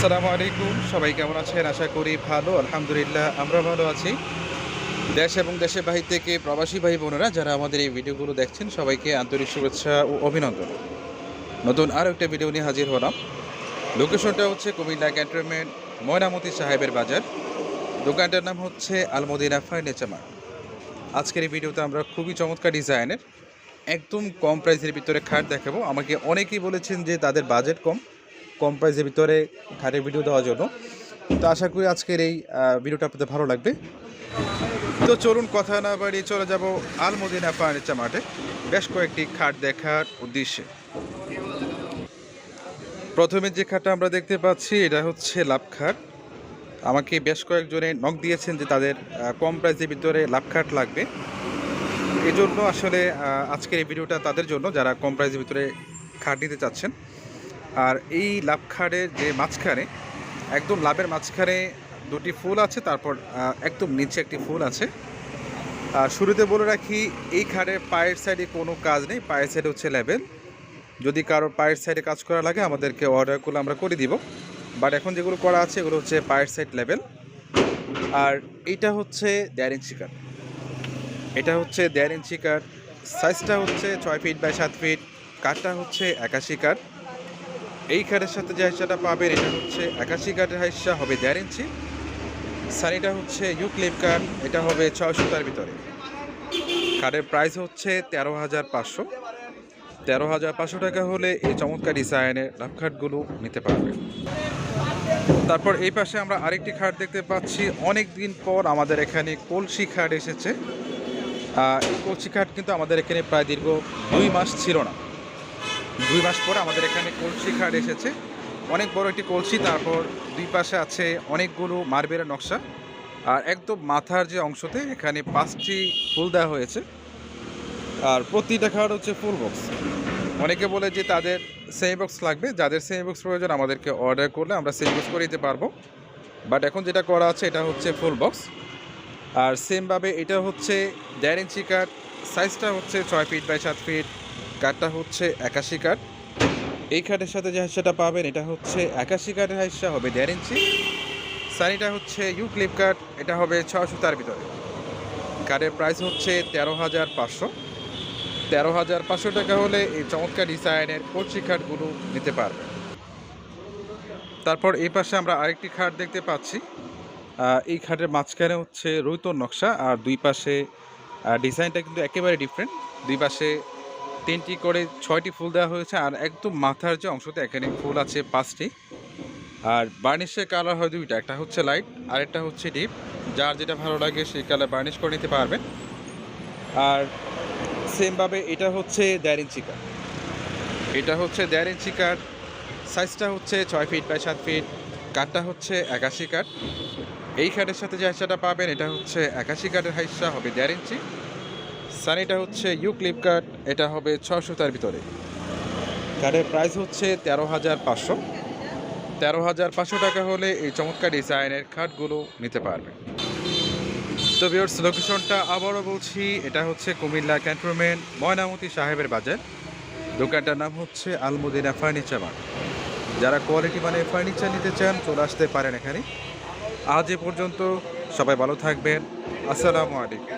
আসসালামু আলাইকুম। সবাই কেমন আছেন? আশা করি ভালো, আলহামদুলিল্লাহ আমরা ভালো আছি। দেশ এবং দেশের বাহির থেকে প্রবাসী ভাই বোনেরা যারা আমাদের এই ভিডিওগুলো দেখছেন, সবাইকে আন্তরিক শুভেচ্ছা ও অভিনন্দন। নতুন আরও একটা ভিডিও নিয়ে হাজির হলাম। লোকেশনটা হচ্ছে কুমিল্লা ক্যান্টনমেন্ট, ময়নামতি সাহেবের বাজার। দোকানটার নাম হচ্ছে আলমদিনা ফার্নিচার মার্ট। আজকের এই ভিডিওতে আমরা খুবই চমৎকার ডিজাইনের, একদম কম প্রাইসের ভিতরে খাট দেখাবো। আমাকে অনেকেই বলেছেন যে তাদের বাজেট কম। কম প্রাইসের ভিতরে খাটের ভিডিও দেওয়ার জন্য। তো আশা করি আজকের এই ভিডিওটা আপনাদের ভালো লাগবে। তো চলুন কথা না বাড়িয়ে চলে যাব আলমদিনা ফার্নিচার মার্টে। বেশ কয়েকটি খাট দেখার উদ্দেশ্যে। প্রথমে যে খাটটা আমরা দেখতে পাচ্ছি, এটা হচ্ছে লাভ খাট। আমাকে বেশ কয়েকজনে নক দিয়েছেন যে তাদের কম প্রাইসের ভিতরে লাভ খাট লাগবে। এজন্য আসলে আজকের এই ভিডিওটা তাদের জন্য, যারা কম প্রাইসের ভিতরে খাট নিতে চাচ্ছেন আর এই লাভ খাটের যে মাঝখানে, একদম লাভের মাঝখানে দুটি ফুল আছে, তারপর একদম নিচে একটি ফুল আছে। আর শুরুতে বলে রাখি, এই খাটের পায়ের সাইডে কোনো কাজ নেই, পায়ের সাইডে হচ্ছে লেভেল যদি কারও পায়ের সাইডে কাজ করা লাগে, আমাদেরকে অর্ডার করলে আমরা করে দিব। বাট এখন যেগুলো করা আছে, এগুলো হচ্ছে পায়ের সাইড লেভেল আর এইটা হচ্ছে দেড় ইঞ্চি কাঠ এটা হচ্ছে দেড় ইঞ্চি কাঠ সাইজটা হচ্ছে ছয় ফিট বাই সাত ফিট কাঠটা হচ্ছে একাশি কাঠ এই কাঠের সাথে যে হাইসাটা পাবেন, এটা হচ্ছে একাশি কাঠের হাইসা হবে দেড় ইঞ্চি। সানিটা হচ্ছে ইউক্লিপ কাঠ, এটা হবে ছয়শো তার ভিতরে। কাঠের প্রাইস হচ্ছে তেরো হাজার পাঁচশো। তেরো হাজার পাঁচশো টাকা হলে এই চমৎকার ডিজাইনের লাভ খাটগুলো নিতে পারবেন। তারপর এই পাশে আমরা আরেকটি খাট দেখতে পাচ্ছি। অনেক দিন পর আমাদের এখানে কলসি খাট এসেছে। এই কলসি খাট কিন্তু আমাদের এখানে প্রায় দীর্ঘ দুই মাস ছিল না। দুই মাস পর আমাদের এখানে কলসি খাট এসেছে। অনেক বড় একটি কলসি, তারপর দুই পাশে আছে অনেকগুলো মার্বেলের নকশা। আর একদম মাথার যে অংশতে এখানে পাঁচটি ফুল দেওয়া হয়েছে। আর প্রতিটা খাট হচ্ছে ফুল বক্স অনেকে বলে যে তাদের সেমি বক্স লাগবে। যাদের সেমি বক্স প্রয়োজন আমাদেরকে অর্ডার করলে আমরা সেমি বক্স করে দিতে পারব। বাট এখন যেটা করা আছে, এটা হচ্ছে ফুল বক্স আর সেমভাবে এটা হচ্ছে দেড় ইঞ্চি কাঠ সাইজটা হচ্ছে ছয় ফিট বাই সাত ফিট কাঠটা হচ্ছে একাশি কাঠ এই কাঠের সাথে যে হাইসাটা পাবেন, এটা হচ্ছে একাশি কাঠের হাইসা হবে দেড় ইঞ্চি। সানিটা হচ্ছে ইউ ক্লিপ কাঠ এটা হবে ছশো তার ভিতরে। কাঠের প্রাইস হচ্ছে তেরো হাজার পাঁচশো। তেরো হাজার পাঁচশো টাকা হলে এই চমৎকার ডিজাইনের কচি খাটগুলো নিতে পারবে তারপর এই পাশে আমরা আরেকটি খাট দেখতে পাচ্ছি। এই খাটের মাঝখানে হচ্ছে রৈতর নকশা, আর দুই পাশে ডিজাইনটা কিন্তু একেবারে ডিফারেন্ট দুই পাশে তিনটি করে ছয়টি ফুল দেওয়া হয়েছে আর একদম মাথার যে অংশতে এখানে ফুল আছে পাঁচটি। আর বার্নিশের কালার হয় দুইটা, একটা হচ্ছে লাইট আর একটা হচ্ছে ডিপ। যার যেটা ভালো লাগে সেই কালার বার্নিশ করে নিতে পারবেন। আর সেমভাবে এটা হচ্ছে দেড় ইঞ্চি কাঠ। এটা হচ্ছে দেড় ইঞ্চি কাঠ। সাইজটা হচ্ছে ছয় ফিট বাই সাত ফিট। কাঠটা হচ্ছে একাশি কাঠ। এই কাঠের সাথে যে হাইসাটা পাবেন, এটা হচ্ছে একাশি কাঠের হাইসা হবে দেড় ইঞ্চি। সানিটা হচ্ছে ইউ ক্লিপ কাঠ এটা হবে ছশো তার ভিতরে। কাঠের প্রাইস হচ্ছে তেরো হাজার পাঁচশো। তেরো হাজার পাঁচশো টাকা হলে এই চমৎকার ডিজাইনের খাটগুলো নিতে পারবেন তো ভিউয়ার্স লোকেশনটা আবারও বলছি, এটা হচ্ছে কুমিল্লা ক্যান্টনমেন্ট, ময়নামতি সাহেবের বাজার। দোকানটার নাম হচ্ছে আলমদিনা ফার্নিচার মার্ট। যারা কোয়ালিটি মানে ফার্নিচার নিতে চান, চলে আসতে পারেন এখানে। আজ এ পর্যন্ত সবাই ভালো থাকবেন। আসসালামু আলাইকুম।